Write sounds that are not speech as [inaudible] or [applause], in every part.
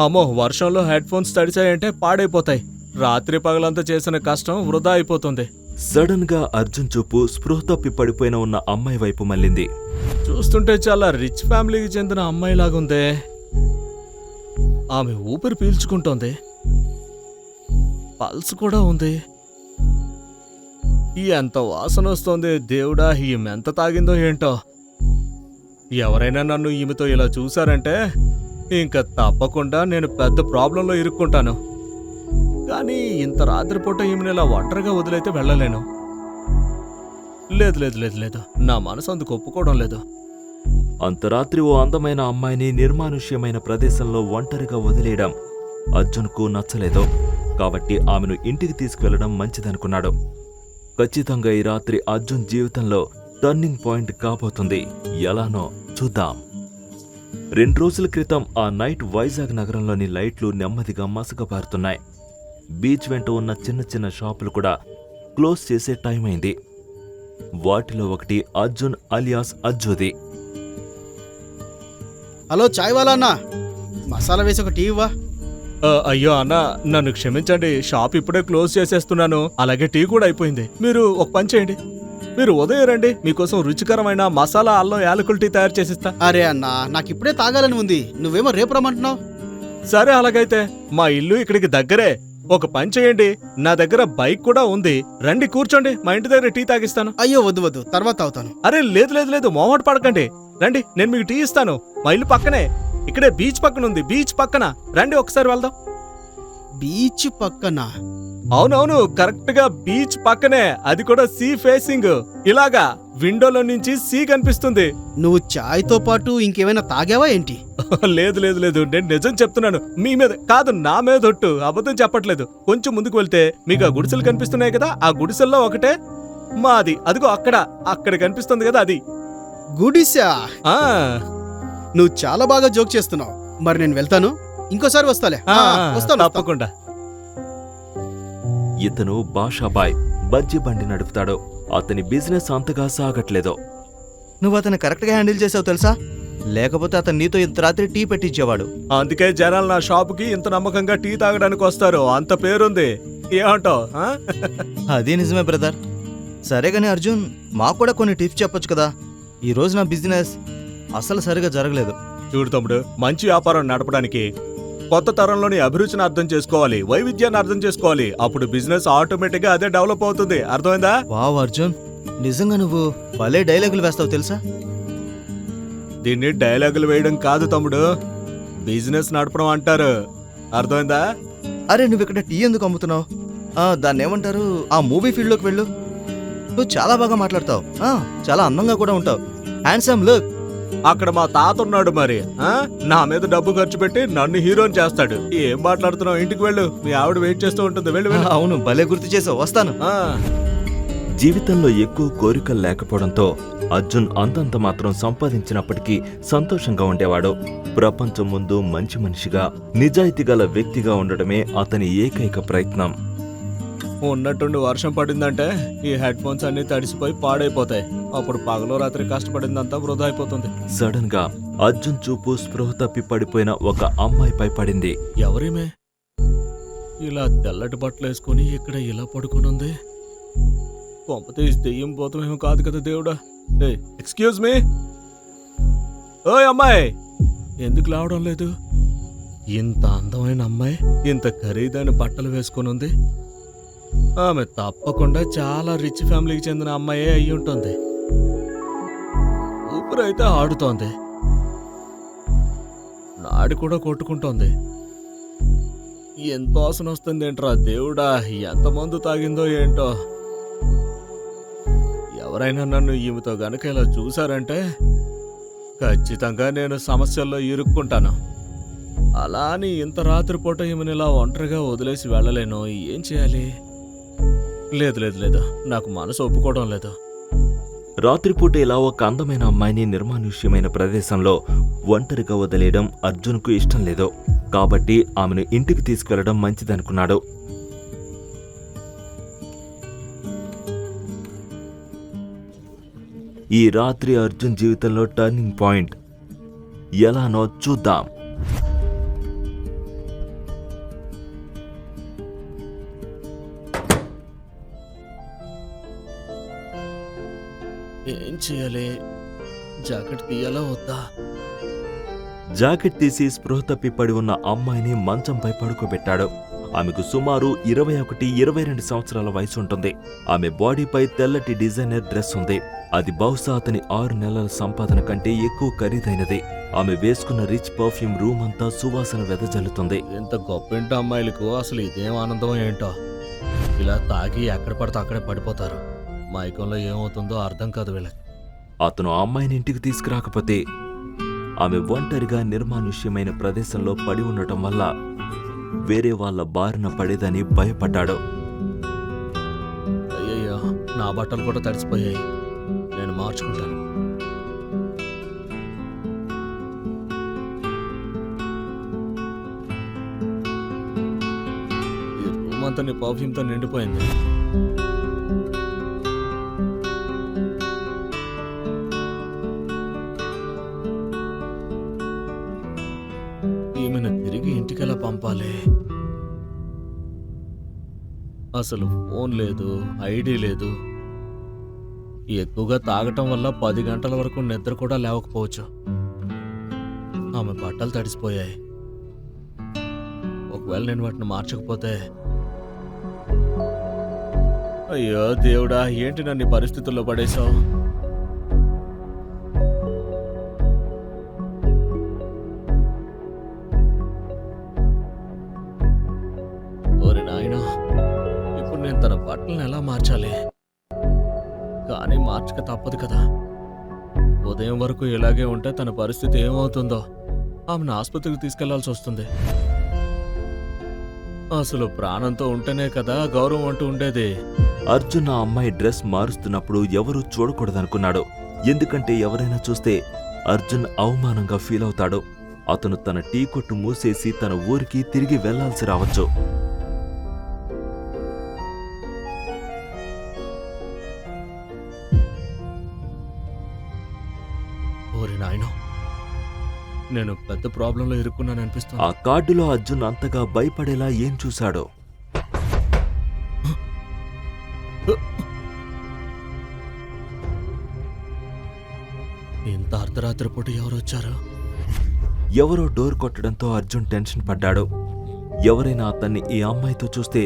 అమ్మో వర్షంలో head phones తడిచాయంటే పాడైపోతాయి. రాత్రి పగలంతా చేసిన కష్టం వృధా అయిపోతుంది. సడన్గా అర్జున్ చూపు స్పృహ తప్పి పడిపోయిన ఉన్న అమ్మాయి వైపు మళ్ళింది. చూస్తుంటే చాలా రిచ్ ఫ్యామిలీకి చెందిన అమ్మాయిలాగుందే. ఆమె ఊపిరి పీల్చుకుంటోంది. పల్స్ కూడా ఉంది. ఎంత వాసన వస్తోంది దేవుడా ఈమె ఎంత తాగిందో ఏంటో. ఎవరైనా నన్ను ఈమెతో ఇలా చూశారంటే ఇంకా తప్పకుండా నేను పెద్ద ప్రాబ్లంలో ఇరుక్కుంటాను. కానీ ఇంత రాత్రిపూట ఈమెను ఇలా ఒంటరిగా వదిలైతే వెళ్ళలేను. లేదు లేదు లేదు లేదు. నా మనసు అందుకు ఒప్పుకోవడం లేదు. అంతరాత్రి ఓ అందమైన అమ్మాయిని నిర్మానుష్యమైన ప్రదేశంలో ఒంటరిగా వదిలేయడం అర్జున్కు నచ్చలేదు. కాబట్టి ఆమెను ఇంటికి తీసుకువెళ్ళడం మంచిదనుకున్నాడు. ఖచ్చితంగా ఈ రాత్రి అర్జున్ జీవితంలో టర్నింగ్ పాయింట్ కాబోతుంది. ఎలానో చూద్దాం. రెండు రోజుల క్రితం ఆ నైట్ వైజాగ్ నగరంలోని లైట్లు నెమ్మదిగా మసకబారుతున్నాయి. బీచ్ వెంట ఉన్న చిన్న చిన్న షాపులు కూడా క్లోజ్ చేసే టైం అయింది. వాటిలో ఒకటి అర్జున్ అలియాస్ అజ్జుది. హలో చాయ్ వాలా అన్న? మసాలా వేసి ఒక టీ ఇవ్వా? ఆ, అయ్యో అన్న నన్ను క్షమించండి షాప్ ఇప్పుడే క్లోజ్ చేసేస్తున్నాను అలాగే టీ కూడా అయిపోయింది. మీరు ఒక పని చేయండి. మీరు ఉదయం రండి మీకోసం రుచికరమైన మసాలా అల్లం యాలకుల టీ తయారు చేసిస్తా. అరే అన్న నాకు ఇప్పుడే తాగాలని ఉంది. నువ్వేమో రేపు రమ్మంటున్నావు. సరే అలాగైతే మా ఇల్లు ఇక్కడికి దగ్గరే. ఒక పని చేయండి నా దగ్గర బైక్ కూడా ఉంది. రండి కూర్చోండి మా ఇంటి దగ్గర టీ తాగిస్తాను. అయ్యో వద్దు వద్దు తర్వాత తాగుతాను. అరే లేదు లేదు లేదు మోహమాట పడకండి. రండి నేను మీకు టీ ఇస్తాను. మా ఇల్లు పక్కనే. ఇక్కడే బీచ్ పక్కన ఉంది బీచ్ పక్కన. రండి ఒకసారి వెళ్దాం. బీచ్ పక్కన? అవునవును కరెక్ట్గా బీచ్ పక్కనే అది కూడా సీ ఫేసింగ్. ఇలాగా విండోలో నుంచి సీ కనిపిస్తుంది. నువ్వు చాయ్తో పాటు ఇంకేమైనా తాగావా ఏంటి? లేదు లేదు లేదు. నేను నిజం చెప్తున్నాను. మీ మీద కాదు నా మీద ఒట్టు. అబద్ధం చెప్పట్లేదు. కొంచెం ముందుకు వెళ్తే మీకు ఆ గుడిసెలు కనిపిస్తున్నాయి కదా? ఆ గుడిసెల్లో ఒకటే. మాది. అదిగో అక్కడ. అక్కడ కనిపిస్తుంది కదా అది. గుడిసా? ఆ. నువ్వు చాలా బాగా జోక్ చేస్తున్నావు. మరి నేను వెళ్తాను? ఇంకోసారి వస్తాలే. వస్తాను. తప్పకుండా. ఇతను బాషాబాయ్ బజ్జి బండి నడుపుతాడు. అతని బిజినెస్ అంతగా సాగట్లేదు. నువ్వు అతను కరెక్ట్గా హ్యాండిల్ చేసావు తెలుసా? లేకపోతే అతను నీతో ఇంత రాత్రి టీ పెట్టించేవాడు అందుకే జనాలు నా షాపుకి ఇంత నమ్మకంగా టీ తాగడానికి వస్తారు. అంత పేరుంది. ఏమంటావు అదే నిజమే బ్రదర్. సరే కానీ అర్జున్ మాకు కూడా కొన్ని టిప్స్ చెప్పొచ్చు కదా? ఈ రోజు నా బిజినెస్ అసలు సరిగా జరగలేదు. చూడు తమ్ముడు మంచి వ్యాపారం నడపడానికి కొత్త తరంలోని అభిరుచిని అర్థం చేసుకోవాలి వైవిధ్యాన్ని అర్థం చేసుకోవాలి. అప్పుడు బిజినెస్ ఆటోమేటిక్గా అదే డెవలప్ అవుతుంది. అర్థమైందా? వావ్ అర్జున్. నిజంగా నువ్వు భలే డైలాగులు వేస్తావు తెలుసా? దీన్ని డైలాగులు వేయడం కాదు తమ్ముడు. బిజినెస్ నడపడం అంటారు. అర్థమైందా? అరే నువ్వు ఇక్కడ టీ ఎందుకు అమ్ముతున్నావు? ఆ, దాన్ని ఏమంటారు? ఆ మూవీ ఫీల్డ్లోకి వెళ్ళు. నువ్వు చాలా బాగా మాట్లాడతావు. ఆ, చాలా అందంగా కూడా ఉంటావు. హ్యాండ్సమ్ లుక్ అక్కడ మా తాత ఉన్నాడు మరి ఆ? నా మీద డబ్బు ఖర్చు పెట్టి నన్ను హీరోని చేస్తాడు. ఏం మాట్లాడుతున్నావు? ఇంటికి వెళ్ళు. మీ ఆవిడ వెయిట్ చేస్తూ ఉంటుంది. వెళ్ళు వెళ్ళు. అవును భలే గుర్తు చేసావు. వస్తాను. ఆ, జీవితంలో ఎక్కువ కోరికలు లేకపోవడంతో అర్జున్ అంతంత మాత్రం సంపాదించినప్పటికీ సంతోషంగా ఉండేవాడు. ప్రపంచం ముందు మంచి మనిషిగా నిజాయితీ గల వ్యక్తిగా ఉండడమే అతని ఏకైక ప్రయత్నం. ఉన్నట్టుండి వర్షం పడిందంటే ఈ హెడ్ ఫోన్స్ అన్ని తడిసిపోయి పాడైపోతాయి. అప్పుడు పగలో రాత్రి కష్టపడిందంతా వృధా అయిపోతుంది. సడన్గా అర్జున్ చూపు స్పృహ తప్పి పడిపోయిన ఒక అమ్మాయిపై పడింది. ఎవరేమే ఇలా తెల్లటి బట్టలు వేసుకుని ఇక్కడ ఇలా పడుకుని ఉంది కొంపతీసి దెయ్యం పోతామేమో కాదు కదా దేవుడా. ఎక్స్క్యూజ్ మీ ఓయ్ అమ్మాయి! ఎందుకు లావడం లేదు? ఇంత అందమైన అమ్మాయి ఇంత ఖరీదైన బట్టలు వేసుకుని ఉంది ఆమె తప్పకుండా చాలా రిచ్ ఫ్యామిలీకి చెందిన అమ్మాయే అయి ఉంటుంది. ఊపిరైతే ఆడుతోంది. నాడి కూడా కొట్టుకుంటోంది. ఎంత వాసన వస్తుంది ఏంట్రా దేవుడా? ఎంత మందు తాగిందో ఏంటో? ఎవరైనా నన్ను ఈమెతో గనక ఇలా చూశారంటే ఖచ్చితంగా నేను సమస్యల్లో ఇరుక్కుంటాను. అలా అని ఇంత రాత్రిపూట ఈమెను ఇలా ఒంటరిగా వదిలేసి వెళ్ళలేను. ఏం చేయాలి? లేదు లేదు లేదు. నాకు మనసు ఒప్పుకోవడం లేదు. రాత్రిపూట ఇలా ఒక అందమైన అమ్మాయిని నిర్మానుష్యమైన ప్రదేశంలో ఒంటరిగా వదిలేయడం అర్జున్కు ఇష్టం లేదు. కాబట్టి ఆమెను ఇంటికి తీసుకెళ్ళడం మంచిదనుకున్నాడు. ఈ రాత్రి అర్జున్ జీవితంలో టర్నింగ్ పాయింట్ ఎలానో చూద్దాం. చేయాలి? జాకెట్ తీయాలా వద్దా? జాకెట్ తీసి స్పృహ తప్పి పడి ఉన్న అమ్మాయిని మంచంపై పడుకోబెట్టాడు. ఆమెకు సుమారు ఇరవై ఒకటి ఇరవై రెండు సంవత్సరాల వయసు ఉంటుంది. ఆమె బాడీపై తెల్లటి డిజైనర్ డ్రెస్ ఉంది. అది బహుశా అతని ఆరు నెలల సంపాదన కంటే ఎక్కువ ఖరీదైనది. ఆమె వేసుకున్న రిచ్ పర్ఫ్యూమ్ రూమ్ అంతా సువాసన వెదజల్లుతుంది. ఇంత గొప్పింటి అమ్మాయిలకు అసలు ఇదేం ఆనందం ఏంటో. ఇలా తాగి ఎక్కడ పడితే అక్కడే పడిపోతారు. మైకంలో ఏమవుతుందో అర్థం కాదు వీళ్ళకి. అతను ఆ అమ్మాయిని ఇంటికి తీసుకురాకపోతే ఆమె ఒంటరిగా నిర్మానుష్యమైన ప్రదేశంలో పడి ఉండటం వల్ల వేరే వాళ్ళ బారిన పడేదని భయపడ్డాడు. అయ్యయ్యో నా బట్టలు కూడా తడిసిపోయాయి. నేను మార్చుకుంటాను. ఈ రూమ్ అంతా నీ పర్ఫ్యూమ్తో నిండిపోయింది. అసలు ఫోన్ లేదు ఐడి లేదు. ఎక్కువగా తాగటం వల్ల పది గంటల వరకు నిద్ర కూడా లేవకపోవచ్చు. ఆమె బట్టలు తడిసిపోయాయి. ఒకవేళ నేను వాటిని మార్చకపోతే అయ్యో దేవుడా ఏంటి నన్ను ఈ పరిస్థితుల్లో పడేశావు? తప్పదు కదా. ఉదయం వరకు ఇలాగే ఉంటే తన పరిస్థితి ఏమవుతుందో ఆమెను ఆసుపత్రికి తీసుకెళ్ళాల్సి వస్తుంది. అసలు ప్రాణంతో ఉంటేనే కదా గౌరవం అంటూ ఉండేది. అర్జున్ ఆ అమ్మాయి డ్రెస్ మారుస్తున్నప్పుడు ఎవరూ చూడకూడదనుకున్నాడు. ఎందుకంటే ఎవరైనా చూస్తే అర్జున్ అవమానంగా ఫీల్ అవుతాడు. అతను తన టీ కొట్టు మూసేసి తన ఊరికి తిరిగి వెళ్ళాల్సి రావచ్చు. ఓరి నాయనో. నేను పెద్ద ప్రాబ్లంలో ఇరుక్కున్నాను ఆ అనిపిస్తుంది కార్డులో అర్జున్ అంతగా భయపడేలా ఏం చూశాడో? ఇంత అర్ధరాత్రి పూట ఎవరు వచ్చారు? ఎవరో డోర్ కొట్టడంతో అర్జున్ టెన్షన్ పడ్డాడు. ఎవరైనా అతన్ని ఈ అమ్మాయితో చూస్తే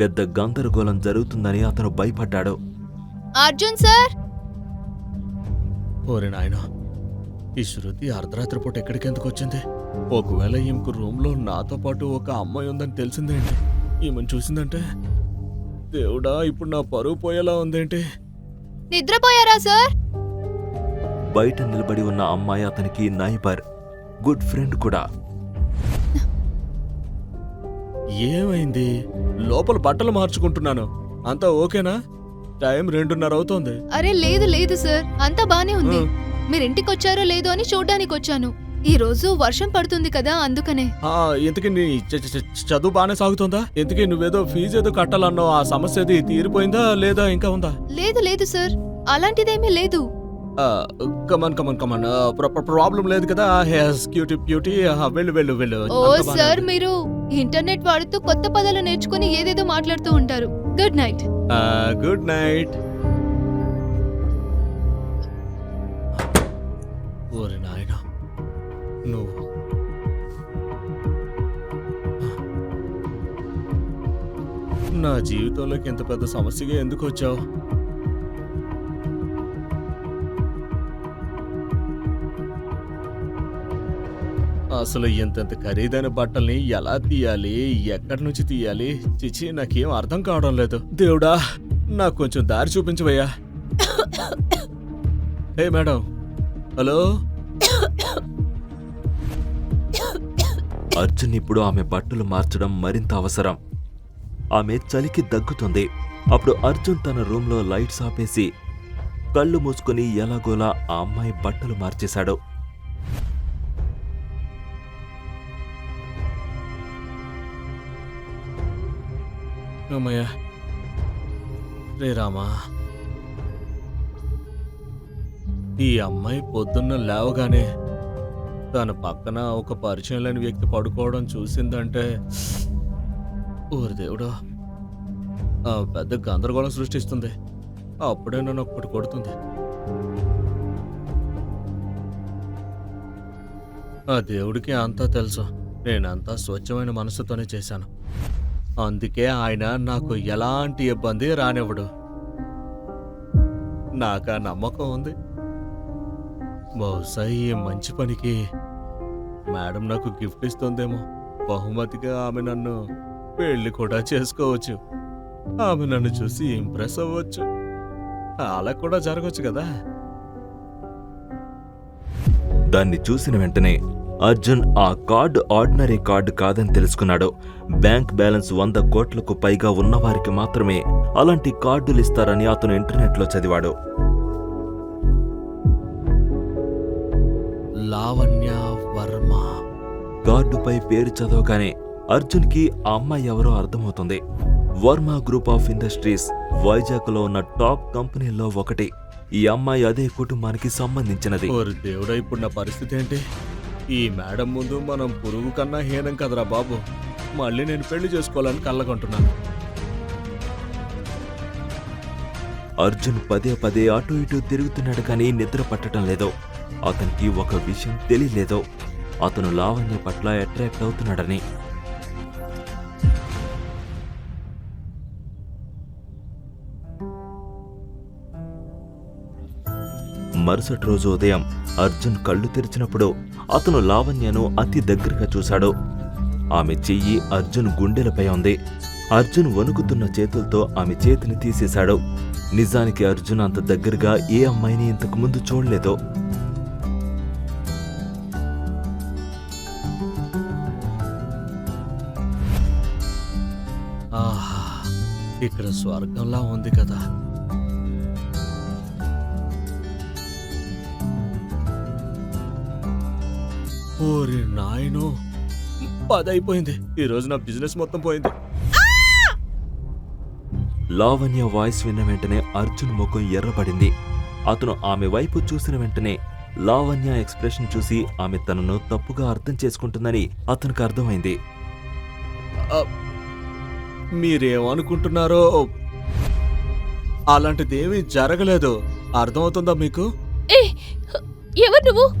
పెద్ద గందరగోళం జరుగుతుందని అతను భయపడ్డాడు. అర్జున్ సార్ ఓరి నాయనో ఈ శృతి అర్ధరాత్రి పూట ఎక్కడికి ఎందుకు వచ్చింది? ఒకవేళ ఈమెకు రూమ్లో నాతో పాటు ఒక అమ్మాయి ఉందని తెలిసిందేంటి ఈమెను చూసిందంటే దేవుడా ఇప్పుడు నా పరువు పోయేలా ఉందేంటి? నిద్రపోయారా సార్? బయట నిలబడి ఉన్న అమ్మాయి అతనికి నైబర్ గుడ్ ఫ్రెండ్ కూడా. ఏమైంది? లోపల బట్టలు మార్చుకుంటున్నాను. అంతా ఓకేనా? టైం రెండున్నర అవుతోంది. అరే లేదు లేదు సార్. అంతా బానే ఉంది. మీరు ఇంటికి వచ్చారో లేదో అని చూడ్డానికి వచ్చాను ఈ రోజు వర్షం పడుతుంది కదా అందుకనే. ఆ, ఇంతకీ నీ చదువు బాగానే సాగుతోందా? ఇంతకీ నువ్వేదో ఫీజు ఏదో కట్టాలన్నావు? ఆ సమస్య అది తీరిపోయిందా లేదా ఇంకా ఉందా? లేదు లేదు సార్. అలాంటిదేమీ లేదు. కమన్ కమన్ కమన్ ప్రాబ్లం లేదు కదా. హెస్ క్యూటీ బ్యూటీ వెళ్ళు వెళ్ళు వెళ్ళు. ఓ సార్. మీరు ఇంటర్నెట్ వాడుతూ కొత్త పదాలు నేర్చుకుని ఏదేదో మాట్లాడుతూ ఉంటారు. గుడ్ నైట్ గుడ్ నైట్ ఓరి నాయన నువ్వు. నా జీవితంలోకి ఇంత పెద్ద సమస్యగా ఎందుకు వచ్చావు? అసలు ఇంతంత ఖరీదైన బట్టల్ని ఎలా తీయాలి ఎక్కడి నుంచి తీయాలి? చిచి నాకేం అర్థం కావడం లేదు. దేవుడా నాకు కొంచెం దారి చూపించవయ్యా. Hey madam. హలో? అర్జున్ ఇప్పుడు ఆమె బట్టలు మార్చడం మరింత అవసరం. ఆమె చలికి దగ్గుతుంది. అప్పుడు అర్జున్ తన రూమ్లో లైట్స్ ఆపేసి కళ్ళు మూసుకుని ఎలాగోలా ఆ అమ్మాయి బట్టలు మార్చేశాడు. అమ్మయ్యా. రే రామా. ఈ అమ్మాయి పొద్దున్న లేవగానే తన పక్కన ఒక పరిచయం లేని వ్యక్తి పడుకోవడం చూసిందంటే ఊరి దేవుడు ఆ పెద్ద గందరగోళం సృష్టిస్తుంది. అప్పుడే నన్ను ఒక్కటి కొడుతుంది. ఆ దేవుడికి అంతా తెలుసు. నేనంతా స్వచ్ఛమైన మనసుతోనే చేశాను. అందుకే ఆయన నాకు ఎలాంటి ఇబ్బంది రానివ్వడు. నాకు ఆ నమ్మకం ఉంది. బహుశా ఈ మంచి పనికి మేడం నాకు గిఫ్ట్ ఇస్తుందేమో. బహుమతిగా ఆమె నన్ను పెళ్ళి కూడా చేసుకోవచ్చు. ఆమె నన్ను చూసి ఇంప్రెస్ అవ్వచ్చు. అలా కూడా జరగచ్చు కదా. దాన్ని చూసిన వెంటనే అర్జున్ ఆ కార్డు ఆర్డినరీ కార్డు కాదని తెలుసుకున్నాడు. బ్యాంక్ బ్యాలెన్స్ వంద కోట్లకు పైగా ఉన్నవారికి మాత్రమే అలాంటి కార్డులు ఇస్తారని అతను ఇంటర్నెట్లో చదివాడు. లావణ్య వర్మ. కార్డుపై పేరు చదవగానే అర్జున్కి ఆ అమ్మాయి ఎవరో అర్థమవుతుంది. వర్మ గ్రూప్ ఆఫ్ ఇండస్ట్రీస్ వైజాగ్లో ఉన్న టాప్ కంపెనీల్లో ఒకటి. ఈ అమ్మాయి అదే కుటుంబానికి సంబంధించినది. ఓరి దేవుడా ఇప్పుడు నా పరిస్థితి ఏంటి? ఈ మేడం ముందు మనం పురుగు కన్నా హీనం కదరా బాబు. మళ్ళీ నేను పెళ్ళి చేసుకోవాలని కళ్ళకుంటున్నాను అర్జున్ పదే పదే అటు ఇటు తిరుగుతున్నాడు కానీ నిద్ర పట్టడం లేదో. అతనికి ఒక విషయం తెలియలేదో. అతను లావణ్య పట్ల అట్రాక్ట్ అవుతున్నాడని. మరుసటి రోజు ఉదయం అర్జున్ కళ్ళు తెరిచినప్పుడు అతను లావణ్యను అతి దగ్గరగా చూశాడు. ఆమె చెయ్యి అర్జున్ గుండెలపై ఉంది. అర్జున్ వణుకుతున్న చేతులతో ఆమె చేతిని తీసేశాడు. నిజానికి అర్జున్ అంత దగ్గరగా ఏ అమ్మాయిని ఇంతకు ముందు చూడలేదు. ఆహా ఇక్కడ స్వర్గంలా ఉంది కదా. ఓరి నాయను. పదైపోయింది ఈ రోజు నా బిజినెస్ మొత్తం పోయింది. లావణ్య వాయిస్ విన్న వెంటనే అర్జున్ ముఖం ఎర్రబడింది. అతను ఆమె వైపు చూసిన వెంటనే లావణ్య ఎక్స్ప్రెషన్ చూసి ఆమె తనను తప్పుగా అర్థం చేసుకుంటుందని అతనికి అర్థమైంది. మీరేమనుకుంటున్నారో? అలాంటిదేమీ జరగలేదు. అర్థమవుతుందా మీకు? ఏ ఎవరు నువ్వు?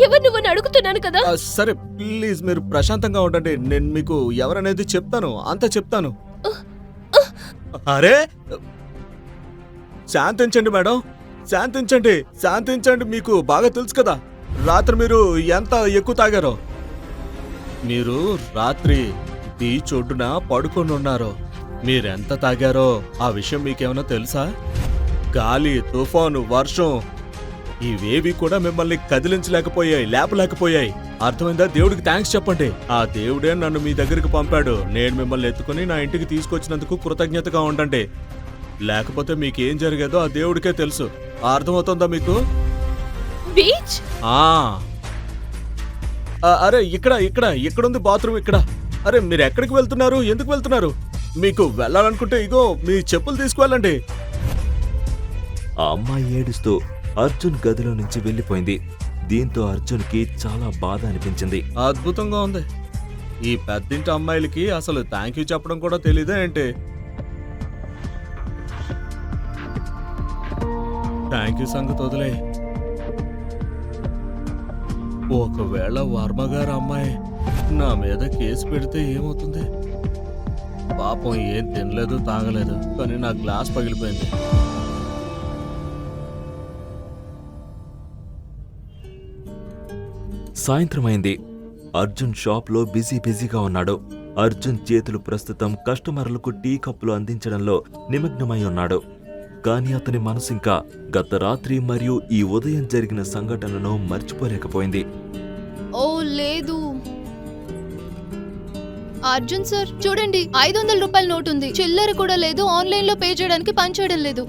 ఎవరు నువ్వు అడుగుతున్నాను కదా? సరే ప్లీజ్ మీరు ప్రశాంతంగా ఉండండి. నేను మీకు ఎవరనేది చెప్తాను. అంతా చెప్తాను. అరే! శాంతించండి మేడం. శాంతించండి. శాంతించండి మీకు బాగా తెలుసు కదా. రాత్రి మీరు ఎంత ఎక్కువ తాగారో. మీరు రాత్రి బీచ్ ఒడ్డున పడుకొని ఉన్నారు. మీరెంత తాగారో ఆ విషయం మీకేమైనా తెలుసా? గాలి తుఫాను వర్షం ఇవేవి కూడా మిమ్మల్ని కదిలించలేకపోయాయి లేపలేకపోయాయి. అర్థమైందా? దేవుడికి థ్యాంక్స్ చెప్పండి. ఆ దేవుడే నన్ను మీ దగ్గరికి పంపాడు. నేను మిమ్మల్ని ఎత్తుకుని నా ఇంటికి తీసుకొచ్చినందుకు కృతజ్ఞతగా ఉండండి. లేకపోతే మీకేం జరిగేదో ఆ దేవుడికే తెలుసు. అర్థమవుతుందా మీకు? బీచ్? ఆ అరే ఇక్కడ ఇక్కడ ఇక్కడుంది బాత్రూమ్ ఇక్కడ. అరే మీరు ఎక్కడికి వెళ్తున్నారు? ఎందుకు వెళ్తున్నారు? మీకు వెళ్ళాలనుకుంటే ఇగో మీ చెప్పులు తీసుకువెళ్ళండి. ఆ అమ్మాయి ఏడుస్తూ అర్జున్ గదిలో నుంచి వెళ్ళిపోయింది. దీంతో అర్జున్కి చాలా బాధ అనిపించింది. అద్భుతంగా ఉంది. ఈ పెద్దింటి అమ్మాయిలకి అసలు థ్యాంక్ యూ చెప్పడం కూడా తెలీదా ఏంటి? థ్యాంక్ యూ సంగతి వదిలే ఒకవేళ వర్మ గారు అమ్మాయి నా మీద కేసు పెడితే ఏమవుతుంది? పాపం ఏం తినలేదు తాగలేదు కానీ నా గ్లాస్ పగిలిపోయింది. సాయంత్రం అయింది. అర్జున్ షాప్లో బిజీ బిజీగా ఉన్నాడు. అర్జున్ చేతులు ప్రస్తుతం కస్టమర్లకు టీ కప్పులు అందించడంలో నిమగ్నమై ఉన్నాడు. కానీ అతని మనసు ఇంకా గత రాత్రి మరియు ఈ ఉదయం జరిగిన సంఘటనను మర్చిపోలేకపోయింది. ఓ లేదు. అర్జున్ సార్ చూడండి ఐదు వందల రూపాయల నోటు ఉంది. చిల్లర కూడా లేదు ఆన్లైన్లో పే చేయడానికి పని చేయడం లేదు.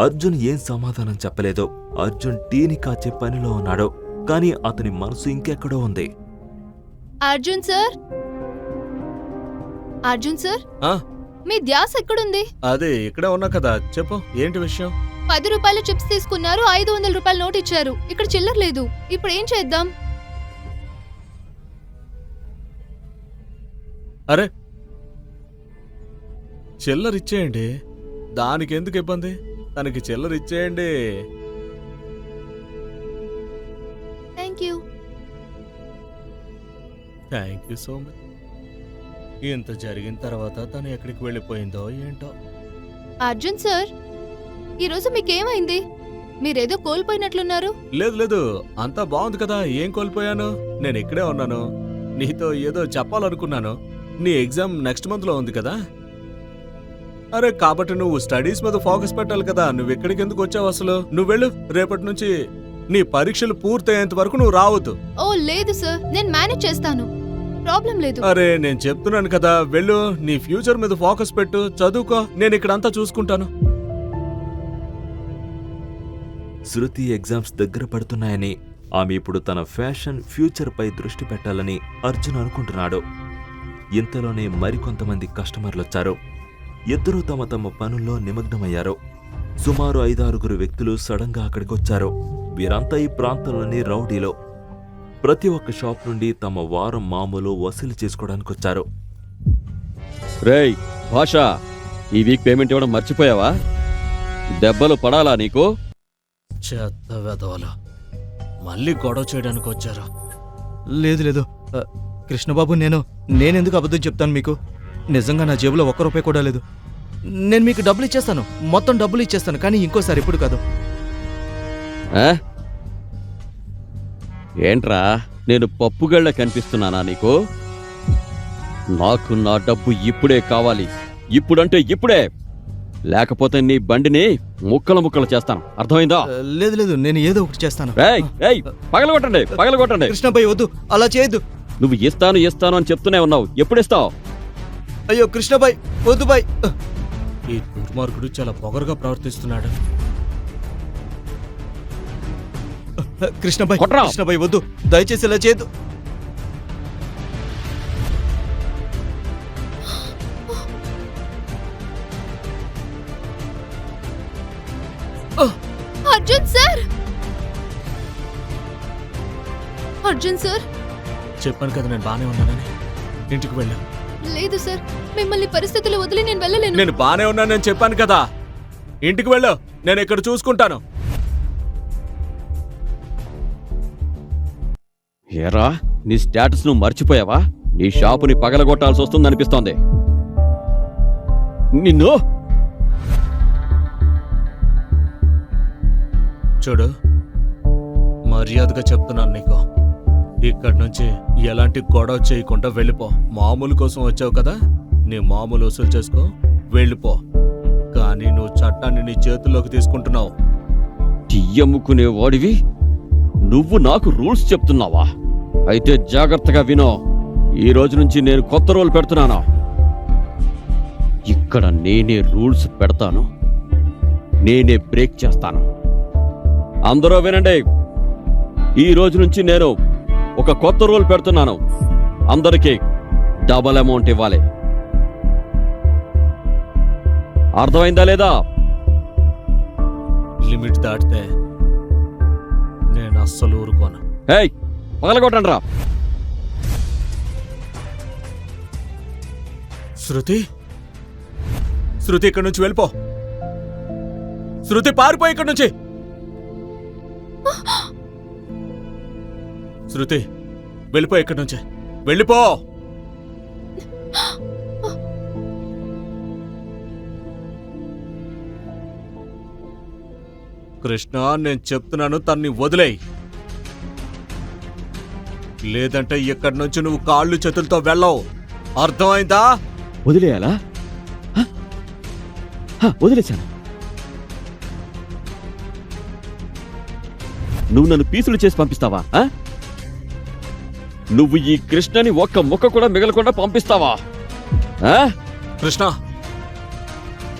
అర్జున్ ఏం సమాధానం చెప్పలేదు అర్జున్ టీని కాచే పనిలో ఉన్నాడు. కానీ అతని మనసు ఇంకెక్కడో ఉంది. అర్జున్ సార్? అర్జున్ సార్? ఆ, మీ ధ్యాస ఎక్కడుంది? అదే ఇక్కడే ఉన్నా కదా. చెప్పు ఏంటి విషయం? పది రూపాయల చిప్స్ తీసుకున్నారు ఐదు వందల రూపాయల నోట్ ఇచ్చారు. ఇక్కడ చిల్లర లేదు. ఇప్పుడు ఏం చేద్దాం? అరే! చిల్లర ఇచ్చేయండి. దానికి ఎందుకు ఇబ్బంది? తనకి చిల్లర ఇచ్చేయండి thank you. Thank you so much. ఇంత జరిగిన తర్వాత తను ఎక్కడికి వెళ్ళిపోయిందో ఏంటో? అర్జున్ సార్ ఈరోజు మీకేమైంది? మీరేదో కోల్పోయినట్లున్నారు. లేదు లేదు. అంతా బాగుంది కదా. ఏం కోల్పోయాను? నేను ఇక్కడే ఉన్నాను. నీతో ఏదో చెప్పాలనుకున్నాను. నీ ఎగ్జామ్ నెక్స్ట్ మంత్లో ఉంది కదా. అరే కాబట్టి నువ్వు స్టడీస్ మీద ఫోకస్ పెట్టాలి కదా. నువ్వు ఎక్కడికి ఎందుకు వచ్చావు అసలు? నువ్వు వెళ్ళు. రేపటి నుంచి నీ పరీక్షలు పూర్తయ్యేంత వరకు నువ్వు రావద్దు. ఓ లేదు సార్. నేను మేనేజ్ చేస్తాను. ప్రాబ్లం లేదు. అరే నేను చెప్తున్నాను కదా. వెళ్ళు. నీ ఫ్యూచర్ మీద ఫోకస్ పెట్టు. చదువుకో. నేను ఇక్కడంతా చూసుకుంటాను. శృతి ఎగ్జామ్స్ దగ్గర పడుతున్నాయని ఆమె ఇప్పుడు తన ఫ్యాషన్ ఫ్యూచర్పై దృష్టి పెట్టాలని అర్జున్ అనుకుంటున్నాడు. ఇంతలోనే మరికొంతమంది కస్టమర్లొచ్చారు. ఇద్దరూ తమ తమ పనుల్లో నిమగ్నమయ్యారు. సుమారు ఐదారుగురు వ్యక్తులు సడన్గా అక్కడికొచ్చారు. వీరంతా ఈ ప్రాంతంలోని రౌడీలో. ప్రతి ఒక్క షాప్ నుండి తమ వారం మామూలు వసూలు చేసుకోవడానికొచ్చారు. రేయ్ భాష ఈ వీక్ పేమెంట్ ఇవ్వడం మర్చిపోయావా? దెబ్బలు పడాలా నీకు? చెత్త వెదవలు మళ్ళీ గొడవ చేయడానికి వచ్చారు లేదు లేదు. ఆ, కృష్ణబాబు నేను నేనెందుకు అబద్ధం చెప్తాను మీకు? నిజంగా నా జేబులో ఒక్క రూపాయి కూడా లేదు. నేను మీకు డబ్బులు ఇచ్చేస్తాను. మొత్తం డబ్బులు ఇచ్చేస్తాను. కానీ ఇంకోసారి ఇప్పుడు కాదు? ఏంట్రా? నేను పప్పుగళ్ళ కనిపిస్తున్నానా నీకు? నాకు నా డబ్బు ఇప్పుడే కావాలి. ఇప్పుడంటే ఇప్పుడే. లేకపోతే నీ బండిని ముక్కలు ముక్కలు చేస్తాను. అర్థమైందా? లేదు లేదు. నేను ఏదో ఒకటి చేస్తాను. పగలగొట్టండి పగలగొట్టండి కృష్ణబాయ్ వద్దు. అలా చేయొద్దు. నువ్వు ఇస్తాను ఇస్తాను అని చెప్తూనే ఉన్నావు. ఎప్పుడు ఇస్తావు? అయ్యో కృష్ణబాయ్ వద్దు బాయ్ ఆ, ఈ దుర్మార్గుడు చాలా పొగరుగా ప్రవర్తిస్తున్నాడు. కృష్ణబాయ్. కృష్ణబాయ్ వద్దు. దయచేసి ఇలా చేయొద్దు. అర్జున్ సార్! అర్జున్ సార్! చెప్పాను కదా నేను బానే ఉన్నానని. ఇంటికి వెళ్ళు. లేదు సార్. మిమ్మల్ని పరిస్థితులు వదిలి నేను వెళ్ళలేను. నేను బానే ఉన్నానని చెప్పాను కదా. ఇంటికి వెళ్ళు. నేను ఇక్కడ చూసుకుంటాను. ఏరా నీ స్టేటస్ను మర్చిపోయావా? నీ షాపుని పగలగొట్టాల్సి వస్తుందనిపిస్తోంది. నిన్ను? చూడు మర్యాదగా చెప్తున్నాను నీకు. ఇక్కడి నుంచి ఎలాంటి గొడవ చేయకుండా వెళ్ళిపో. మామూలు కోసం వచ్చావు కదా? నీ మామూలు వసూలు చేసుకో. వెళ్ళిపో. కానీ నువ్వు చట్టాన్ని నీ చేతుల్లోకి తీసుకుంటున్నావు. టీయమ్ముకునే వాడివి నువ్వు నాకు రూల్స్ చెప్తున్నావా? అయితే జాగ్రత్తగా వినో. ఈ రోజు నుంచి నేను కొత్త రూల్ పెడుతున్నాను? ఇక్కడ నేనే రూల్స్ పెడతాను. నేనే బ్రేక్ చేస్తాను. అందరూ వినండి. ఈ రోజు నుంచి నేను ఒక కొత్త రూల్ పెడుతున్నాను. అందరికీ డబల్ అమౌంట్ ఇవ్వాలి. అర్థమైందా లేదా? లిమిట్ దాటితే నేను అస్సలు ఊరుకోను. ఏయ్ పగలగొట్టండి రా శృతి? శృతి ఇక్కడి నుంచి వెళ్ళిపో. శృతి పారిపో ఇక్కడి నుంచి. శృతి వెళ్ళిపో ఇక్కడి నుంచి. వెళ్ళిపో! కృష్ణ నేను చెప్తున్నాను తన్ని వదిలేయి. లేదంటే ఇక్కడి నుంచి నువ్వు కాళ్ళు చేతులతో వెళ్ళవు. అర్థమైందా? వదిలేయాలా? వదిలేశాను. నువ్వు నన్ను పీసులు చేసి పంపిస్తావా ఆ? నువ్వు ఈ కృష్ణని ఒక్క ముక్క కూడా మిగలకుండా పంపిస్తావా? ఆ? కృష్ణ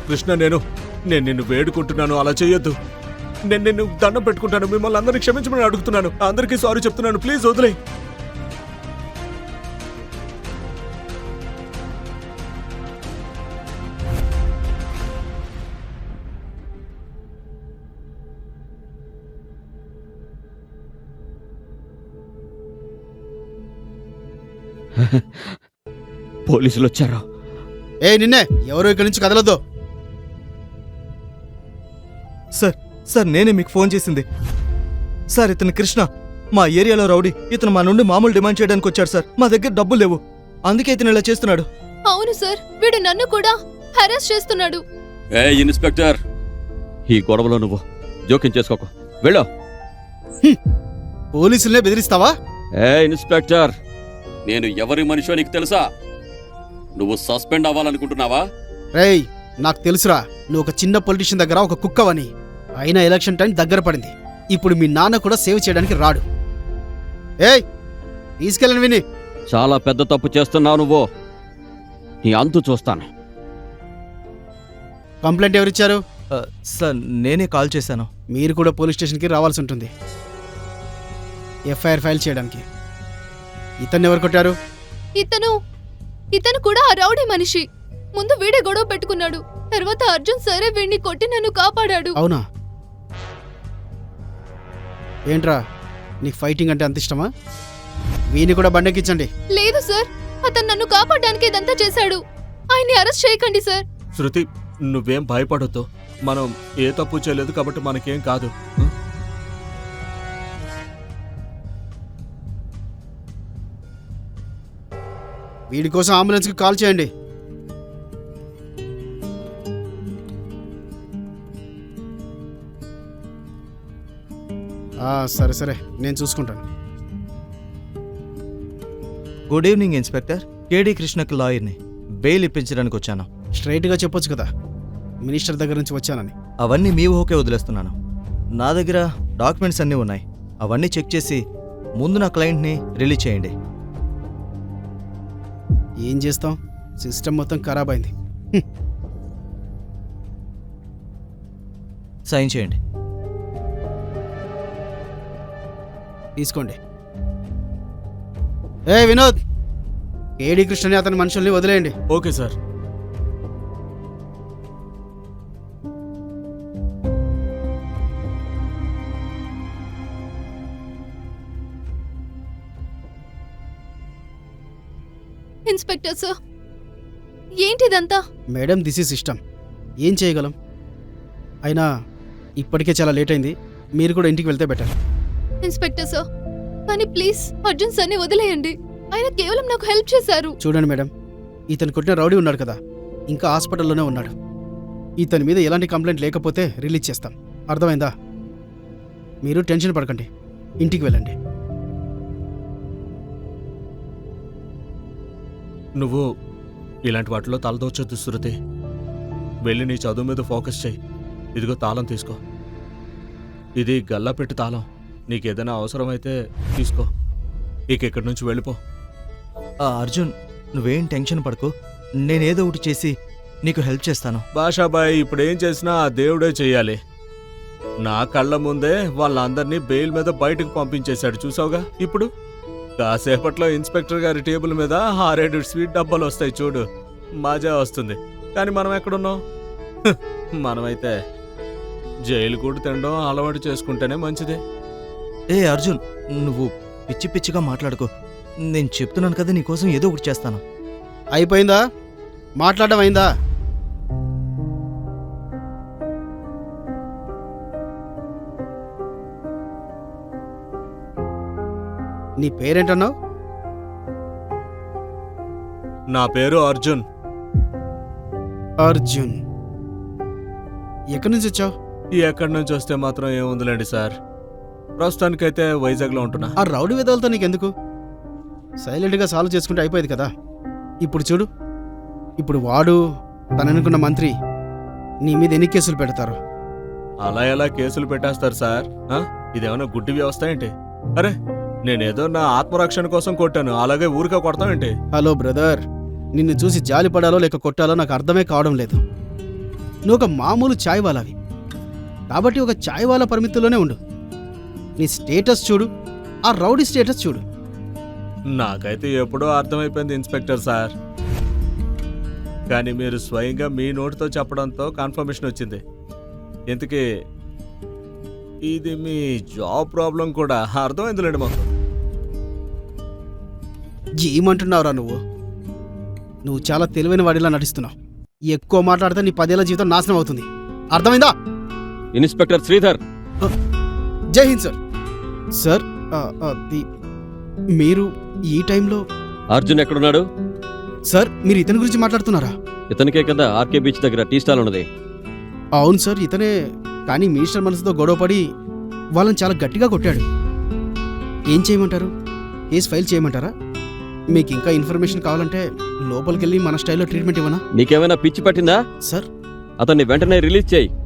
కృష్ణ నేను నేను నిన్ను వేడుకుంటున్నాను అలా చేయొద్దు నేను నిన్ను దండం పెట్టుకుంటాను మిమ్మల్ని అందరినీ క్షమించమని అడుగుతున్నాను. అందరికీ సారీ చెప్తున్నాను ప్లీజ్ వదిలే పోలీసులు వచ్చారు. ఏ నిన్నే ఎవరు ఇక్కడి నుంచి కదలొద్దు. సార్ సార్ నేనే మీకు ఫోన్ చేసింది. సార్ ఇతను కృష్ణ. మా ఏరియాలో రౌడీ. ఇతను మా నుండి మామూలు డిమాండ్ చేయడానికి వచ్చాడు సార్. మా దగ్గర డబ్బులు లేవు. అందుకే ఇతను ఇలా చేస్తున్నాడు. అవును సార్ వీడు నన్ను కూడా హెరాస్ చేస్తున్నాడు. ఏ ఇన్స్పెక్టర్. ఈ గొడవలో నువ్వు జోక్యం చేసుకోకు. వెళ్ళు. పోలీసులనే బెదిరిస్తావా? ఏ ఇన్స్పెక్టర్. నేను ఎవరి మనిషో నీకు తెలుసా? నువ్వు సస్పెండ్ అవ్వాలనుకుంటున్నావా? రేయ్ నాకు తెలుసురా నువ్వు ఒక చిన్న పొలిటీషియన్ దగ్గర ఒక కుక్కవని. అయినా ఎలక్షన్ టైం దగ్గర పడింది. ఇప్పుడు మీ నాన్న కూడా సేవ్ చేయడానికి రాడు. ఏయ్ తీసుకెళ్ళను విని. చాలా పెద్ద తప్పు చేస్తున్నావు నువ్వు. నీ అంతు చూస్తాను. కంప్లైంట్ ఎవరిచ్చారు? సార్ నేనే కాల్ చేశాను. మీరు కూడా పోలీస్ స్టేషన్కి రావాల్సి ఉంటుంది. ఎఫ్ఐఆర్ ఫైల్ చేయడానికి. ఇతన్ని ఎవరు కొట్టారు? ఇతను ఇతను కూడా ఆ రౌడీ మనిషి. ముందు వీడే గొడవ పెట్టుకున్నాడు. తర్వాత అర్జున్ సరే వీడిని కొట్టి నన్ను కాపాడాడు. అవునా? ఏంట్రా? నీకు ఫైటింగ్ అంటే అంత ఇష్టమా? వీని కూడా బండెక్కించండి. లేదు సార్. అతను నన్ను కాపాడడానికి ఇదంతా చేశాడు. ఆయన్ని అరెస్ట్ చేయకండి సార్. శృతి నువ్వేం భయపడొద్దు. మనం ఏ తప్పు చేయలేదు కాబట్టి మనకేం కాదు. ఉం? వీడి కోసం అంబులెన్స్కి కాల్ చేయండి. సరే సరే. నేను చూసుకుంటాను. Good evening inspector. కేడి కృష్ణకి లాయర్ని బెయిల్ ఇప్పించడానికి వచ్చాను. స్ట్రైట్గా చెప్పొచ్చు కదా. మినిస్టర్ దగ్గర నుంచి వచ్చానని. అవన్నీ మీ ఊహకే వదిలేస్తున్నాను. నా దగ్గర డాక్యుమెంట్స్ అన్నీ ఉన్నాయి. అవన్నీ చెక్ చేసి ముందు నా క్లయింట్ని రిలీజ్ చేయండి. ఏం చేస్తాం? సిస్టమ్ మొత్తం ఖరాబ్ అయింది. సైన్ చేయండి. తీసుకోండి. ఏ వినోద్! ఏడి కృష్ణని అతని మనుషుల్ని వదిలేయండి. Okay sir. Madam this is system ఏం చేయగలం? అయినా ఇప్పటికే చాలా లేట్ అయింది. మీరు కూడా ఇంటికి వెళ్తే బెటర్ ఇన్స్పెక్టర్ సార్ కానీ ప్లీజ్ అర్జున్ సార్ని వదిలేయండి. ఆయన కేవలం నాకు హెల్ప్ చేశారు. చూడండి మేడం ఇతను కొట్టిన రౌడీ ఉన్నాడు కదా ఇంకా హాస్పిటల్లోనే ఉన్నాడు. ఇతని మీద ఎలాంటి కంప్లైంట్ లేకపోతే రిలీజ్ చేస్తాం. అర్థమైందా? మీరు టెన్షన్ పడకండి ఇంటికి వెళ్ళండి. నువ్వు ఇలాంటి వాటిలో తలదోచొద్దు శృతి. వెళ్ళి నీ చదువు మీద ఫోకస్ చేయి. ఇదిగో తాళం తీసుకో. ఇది గల్లా పెట్టి తాళం. నీకేదైనా అవసరమైతే తీసుకో. ఇక ఇక్కడి నుంచి వెళ్ళిపో. ఆ, అర్జున్ నువ్వేం టెన్షన్ పడకు. నేనేదో ఒకటి చేసి నీకు హెల్ప్ చేస్తాను. బాషాబాయ్ ఇప్పుడు ఏం చేసినా ఆ దేవుడే చెయ్యాలి. నా కళ్ళ ముందే వాళ్ళందరినీ బెయిల్ మీద బయటకు పంపించేశాడు చూసావుగా? ఇప్పుడు? కాసేపట్లో ఇన్స్పెక్టర్ గారి టేబుల్ మీద ఆరేడు స్వీట్ డబ్బాలు వస్తాయి చూడు. మజా వస్తుంది. కానీ మనం ఎక్కడున్నాం? [laughs] మనమైతే జైలు కూడా తినడం అలవాటు చేసుకుంటేనే మంచిది. ఏ అర్జున్ నువ్వు పిచ్చి పిచ్చిగా మాట్లాడుకో. నేను చెప్తున్నాను కదా నీకోసం ఏదో ఒకటి చేస్తాను. అయిపోయిందా? మాట్లాడడం అయిందా? నీ పేరేంటన్నావు? నా పేరు అర్జున్. అర్జున్. ఎక్కడి నుంచి వచ్చావు ఎక్కడి నుంచి వస్తే మాత్రం ఏముందిలేండి సార్. ప్రస్తుతానికైతే వైజాగ్లో ఉంటున్నా. ఆ రౌడీ విధాలతో నీకెందుకు? సైలెంట్గా సాల్వ్ చేసుకుంటే అయిపోయేది కదా. ఇప్పుడు చూడు. ఇప్పుడు వాడు తననుకున్న మంత్రి నీ మీద ఎన్ని కేసులు పెడతారు? అలా ఎలా కేసులు పెట్టేస్తారు సార్? ఆ? ఇదేమన్నా గుడ్డి వ్యవస్థ ఏంటి? అరే నేనేదో నా ఆత్మరక్షణ కోసం కొట్టాను. అలాగే ఊరికే కొడతామేంటి హలో బ్రదర్. నిన్ను చూసి జాలి పడాలో లేక కొట్టాలో నాకు అర్థమే కావడం లేదు. నువ్వు ఒక మామూలు ఛాయ్ వాలావి కాబట్టి ఒక ఛాయ్ వాలా పరిమితిలోనే ఉండు. నీ స్టేటస్ చూడు. ఆ రౌడీ స్టేటస్ చూడు. నాకైతే ఎప్పుడో అర్థమైపోయింది ఇన్స్పెక్టర్ సార్. కానీ మీరు స్వయంగా మీ నోటితో చెప్పడంతో కన్ఫర్మేషన్ వచ్చింది. ఇంతకీ ఇది మీ జాబ్ ప్రాబ్లం కూడా అర్థమైందిలేండి మాకు. ఏమంటున్నావురా నువ్వు? నువ్వు చాలా తెలివైన వాడిలా నటిస్తున్నావు. ఎక్కువ మాట్లాడితే నీ పదేళ్ళ జీవితం నాశనం అవుతుంది. అర్థమైందా? Inspector Sridhar. Jai Hind sir. Sir మీరు ఈ టైంలో అర్జున్ ఎక్కడున్నాడు? సార్ మీరు ఇతని గురించి మాట్లాడుతున్నారా? ఇతనికే కదా ఆర్కే బీచ్ దగ్గర టీ స్టాల్ ఉన్నది. అవును సార్ ఇతనే. కానీ మినిస్టర్ మనసుతో గొడవపడి వాళ్ళని చాలా గట్టిగా కొట్టాడు. ఏం చేయమంటారు? కేసు ఫైల్ చేయమంటారా? మీకు ఇంకా ఇన్ఫర్మేషన్ కావాలంటే లోపలికి వెళ్ళి మన స్టైల్లో ట్రీట్మెంట్ ఇవ్వనా? నీకేమైనా పిచ్చి పట్టిందా? సార్. అతన్ని వెంటనే రిలీజ్ చేయి. బట్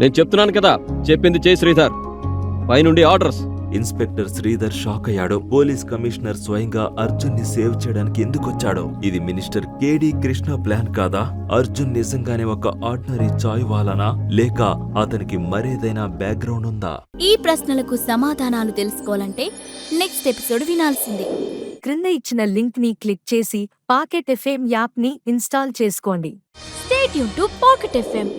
నేను చెప్తున్నాను కదా చెప్పింది చేయి శ్రీధర్. పైనుండి ఆర్డర్స్. ఇన్స్పెక్టర్ శ్రీధర్ షాక్ అయ్యాడు. పోలీస్ కమిషనర్ స్వయంగా అర్జున్ని సేవ్ చేయడానికి ఎందుకొచ్చాడో? ఇది మినిస్టర్ కేడి కృష్ణ ప్లాన్ కాదా? అర్జున్ నిజంగానే ఒక ఆర్డినరీ చాయ్ వాలానా లేక అతనికి మరేదైనా బ్యాక్గ్రౌండ్ ఉందా? ఈ ప్రశ్నలకు సమాధానాలు తెలుసుకోవాలంటే నెక్స్ట్ ఎపిసోడ్ వినాల్సిందే. క్రింద ఇచ్చిన లింక్ని క్లిక్ చేసి పాకెట్ ఎఫ్ఎం యాప్ని ఇన్స్టాల్ చేసుకోండి. స్టేట్ యూన్ టు పాకెట్ ఎఫ్ఎం